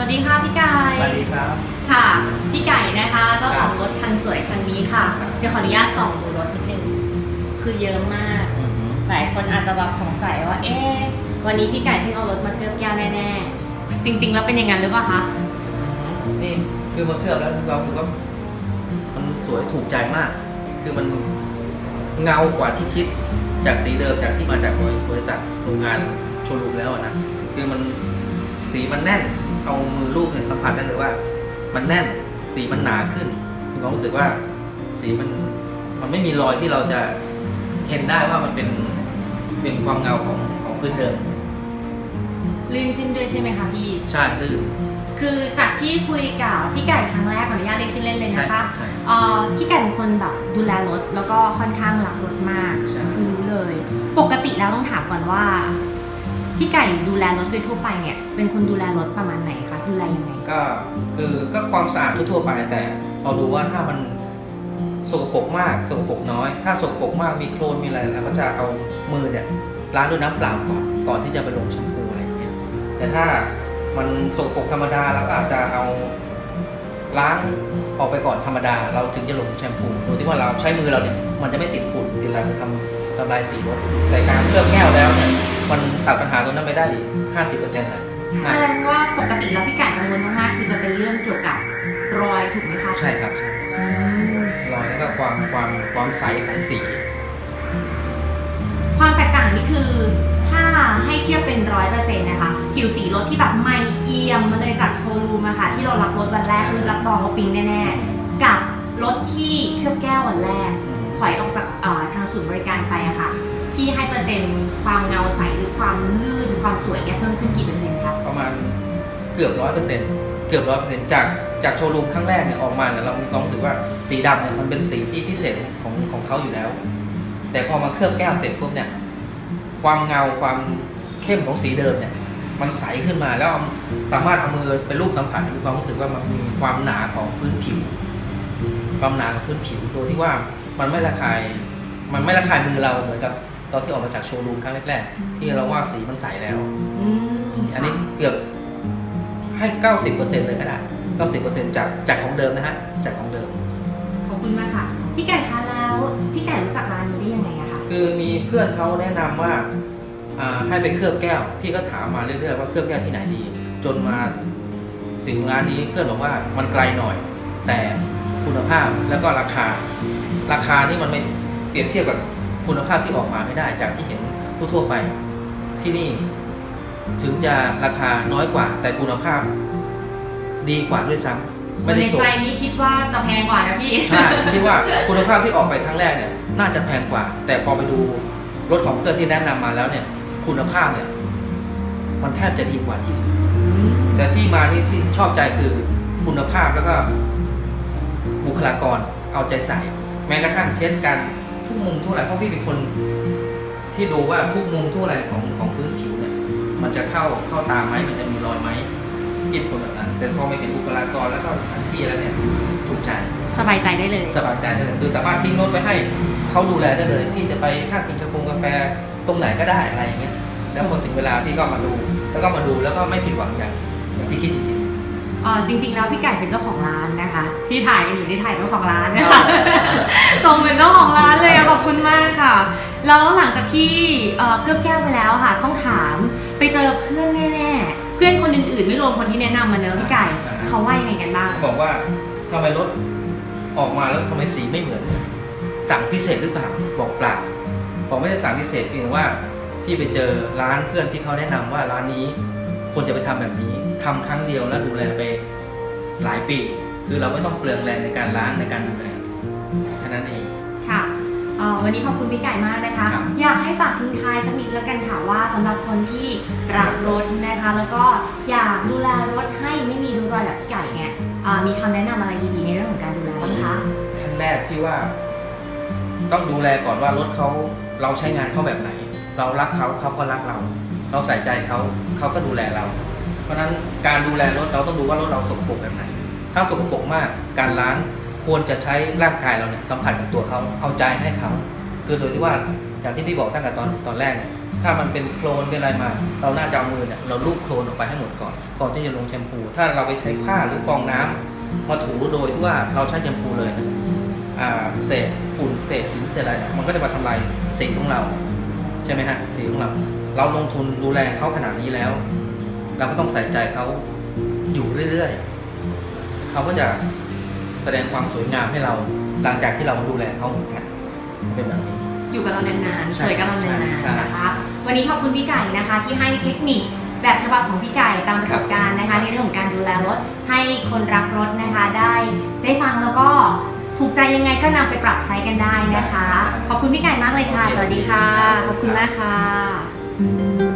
สวัสดีค่ะพี่ไก่สวัสดีครับค่ะพี่ไก่นะคะเจ้าของครับรถคันสวยคันนี้ค่ะครับเดี๋ยวขออนุญาตส่องดูรถนิดนึงคือเยอะมากหลายคนอาจจะแบบสงสัยว่า เอ๊ะวันนี้พี่ไก่เพิ่งเอารถมาเคลือบแก้วแน่ๆจริง ๆ แล้วเป็นอย่างนั้นหรือเปล่าคะนี่คือมาเคลือบแล้วเราคือว่ามันสวยถูกใจมาก คือมันเงากว่าที่คิดจากสีเดิมจากที่มาจากบริษัทโรงงานโชว์รูมแล้วอะนะคือมันสีมันแน่น เอามือลูบเนี่ยสัมผัสได้เลยว่า มันแน่นสีมันหนาขึ้นมีความรู้สึกว่าสีมันมันไม่มีรอยที่เราจะเห็นได้ว่ามันเป็นเป็นความเงาของของพื้นเดิมลื่นขึ้นด้วยใช่ไหมคะพี่ใช่ลื่นคือจากที่คุยกับพี่ไก่ครั้งแรกขออนุญาตเรียกชื่อเล่นเลยใช่นะคะใช่เอ่อพี่ไก่เป็นคนแบบดูแลรถแล้วก็ค่อนข้างรักรถมากใช่คือรู้เลย ปกติแล้วต้องถามก่อนว่า พี่ไก่ดูแลรถโดยทั่วไปเนี่ย เป็นคนดูแลรถประมาณไหนคะดูแลยังไง ก็คือก็ความสะอาดทั่วๆไปแต่เราดูว่าถ้ามันสกปรกมากสกปรกน้อย ถ้าสกปรกมากมีโคลนมีอะไรเราก็จะเอามือเนี่ยล้างด้วยน้ำเปล่าก่อนก่อนที่จะไปลงแชมพูอะไรอย่างเงี้ยแต่ถ้ามันสกปรกธรรมดาเราก็อาจจะเอาล้างออกไปก่อนธรรมดา เราถึงจะลงแชมพูโดยที่ว่าเราใช้มือเราเนี่ยมันจะไม่ติดฝุ่นติดอะไรทำทำลายสีรถแต่การเคลือบแก้วแล้วเนี่ย มันตัดปัญหาตรงนั้นไปได้ห้าสิบเปอร์เซ็นต์นะแสดงว่าปกติแล้วพี่ไก่กังวลมากๆคือจะเป็นเรื่องเกี่ยวกับรอยถูกไหมคะใช่ครับใช่อืมรอยแล้วก็ความความความใสของสี ความแตกต่างนี่คือ ถ้าให้เทียบเป็นร้อยเปอร์เซ็นต์นะคะผิวสีรถที่แบบไม่เอี่ยมมาเลยจากโชว์รูมอะค่ะที่เรารับรถวันแรกคือรับรองว่าปิ๊งแน่ๆกับรถที่เคลือบแก้ววันแรกถอยออกจากเอ่อทางศูนย์บริการไปอะค่ะ พี่ให้เปอร์เซ็นต์ความเงาใสหรือความลื่นความสวยเนี่ยเพิ่มขึ้นกี่เปอร์เซ็นต์คะประมาณเกือบร้อยเปอร์เซ็นต์เกือบร้อยเปอร์เซ็นต์จากจากโชว์รูมครั้งแรกเนี่ยออกมาเนี่ยเรามีความรู้สึกว่าสีดำเนี่ยมันเป็นสีที่พิเศษของของเขาอยู่แล้ว แต่พอมาเคลือบแก้วเสร็จปุ๊บเนี่ยความเงาความเข้มของสีเดิมเนี่ยมันใสขึ้นมาแล้วสามารถเอามือไปลูบสัมผัสมีความรู้สึกว่ามันมีความหนาของพื้นผิว ความหนาของพื้นผิวโดยที่ว่ามันไม่ระคาย มันไม่ระคายมือเราเหมือนกับ ตอนที่ออกมาจากโชว์รูมครั้งแรกๆที่เราว่าสีมันใสแล้วอืมอันนี้เกือบให้ 90%เลยก็ได้ 90%จากจากของเดิมนะฮะ จากของเดิม ขอบคุณมากค่ะ พี่ไก่คะแล้วพี่ไก่รู้จักร้านนี้ได้ยังไงอะคะ คือมีเพื่อนเขาแนะนำว่าอ่าให้ไปเคลือบแก้ว พี่ก็ถามมาเรื่อยๆว่าเคลือบแก้วที่ไหนดี จนมาถึงร้านนี้เพื่อนบอกว่ามันไกลหน่อย แต่คุณภาพแล้วก็ราคา ราคานี่มันไม่เปรียบเทียบกับ คุณภาพที่ออกมาไม่ได้จากที่เห็นทั่วๆไปที่นี่ถึงจะราคาน้อยกว่า แต่คุณภาพดีกว่าด้วยซ้ำไม่ได้ในโชใจว์นี้คิดว่าจะแพงกว่านะพี่ ใช่คิดว่าคุณภาพที่ออกไปครั้งแรกเนี่ยน่าจะแพงกว่า แต่พอไปดูรถของเพื่อนที่แนะนำมาแล้วเนี่ย คุณภาพเนี่ยมันแทบจะดีกว่าที่อื่นแต่ที่มานี่ที่ชอบใจคือคุณภาพแล้วก็บุคลากรเอาใจใส่ แม้กระทั่งเช่นกัน ทุกมุมทุกอะไรเพราะพี่เป็นคนที่ดูว่าทุกมุมทุกอะไรของของพื้นผิวเนี่ยมันจะเข้าเข้าตาไหมมันจะมีรอยไหมพี่เป็นคนแบบนั้นแต่พอไปเห็นบุคลากรแล้วก็สถานที่แล้วเนี่ยถูกใจสบายใจได้เลย สบายใจได้เลยคือสามารถทิ้งรถไว้ให้เขาดูแลได้เลยพี่จะไปข้างกินกาแฟกาแฟตรงไหนก็ได้อะไรอย่างเงี้ยแล้วพอถึงเวลาพี่ก็มาดูแล้วก็มาดูแล้วก็ไม่ผิดหวังอย่างอย่างที่คิดจริงเอ่อจริง ๆ แล้วพี่ไก่เป็นเจ้าของร้านนะคะ ที่ถ่ายอยู่ที่ถ่ายเจ้าของร้านๆนะคะ คุณมากค่ะ แล้วหลังจากที่เอ่อเคลือบแก้วไปแล้วค่ะ ต้องถามไปเจอเพื่อนแน่ๆ เพื่อนคนอื่นๆ ไม่รวมคนที่แนะนำมาเนอะพี่ไก่ เขาว่ายังไงกันบ้าง บอกว่าทำไมรถออกมาแล้วทำไมสีไม่เหมือน สั่งพิเศษหรือเปล่าบอกเปล่าบอกไม่ได้สั่งพิเศษเพียงว่าพี่ไปเจอร้านเพื่อนที่เขาแนะนำว่าร้านนี้ควรจะไปทำแบบนี้ทำครั้งเดียวแล้วดูแลไปหลายปี คือเราไม่ต้องเปลืองแรงในการล้างในการดูแลแค่นั้นเอง เอ่อวันนี้ขอบคุณพี่ไก่มากนะคะ ครับ อยากให้ฝากทิ้งท้ายสักนิดแล้วกันค่ะว่าสำหรับคนที่รักรถนะคะ แล้วก็อยากดูแลรถให้ไม่มีริ้วรอยแบบพี่ไก่เนี่ยเอ่อมีคำแนะนำอะไรดีๆในเรื่องของการดูแลบ้างคะขั้นแรกที่ว่า ต้องดูแลก่อนว่ารถเขาเราใช้งานเขาแบบไหน เรารักเขาเขาก็รักเรา เราใส่ใจเขาเขาก็ดูแลเรา เพราะฉะนั้นการดูแลรถเราต้องดูว่ารถเราสกปรกแบบไหน ถ้าสกปรกมากการล้าง ควรจะใช้ร่างกายเราเนี่ยสัมผัสกับตัวเขาเอาใจให้เขา คือโดยที่ว่าอย่างที่พี่บอกตั้งแต่ตอนตอนแรกเนี่ยถ้ามันเป็นโคลนเป็นอะไรมา เราน่าจะเอามือเนี่ยเราลูบโคลนออกไปให้หมดก่อน ก่อนที่จะลงแชมพู ถ้าเราไปใช้ผ้าหรือฟองน้ำมาถูโดยที่ว่าเราใช้แชมพูเลยอ่าเศษฝุ่นเศษหินเศษอะไรมันก็จะมาทำลายสีของเราใช่ไหมฮะสีของเรา เราลงทุนดูแลเขาขนาดนี้แล้ว เราก็ต้องใส่ใจเขาอยู่เรื่อยๆเขาก็จะ แสดงความสวยงามให้เราหลังจากที่เราดูแลเขาเหมือนกันเป็นแบบนี้ อยู่กับเรานานๆใช่สวยกับเรานานใช่ๆนะคะ วันนี้ขอบคุณพี่ไก่นะคะ ที่ให้เทคนิคแบบฉบับของพี่ไก่ตามประสบการณ์นะคะ ในเรื่องของการดูแลรถให้คนรักรถนะคะได้ได้ฟังแล้วก็ถูกใจยังไงก็นำไปปรับใช้กันได้นะคะ ขอบคุณพี่ไก่มากเลยค่ะ สวัสดีค่ะ ขอบคุณมากค่ะ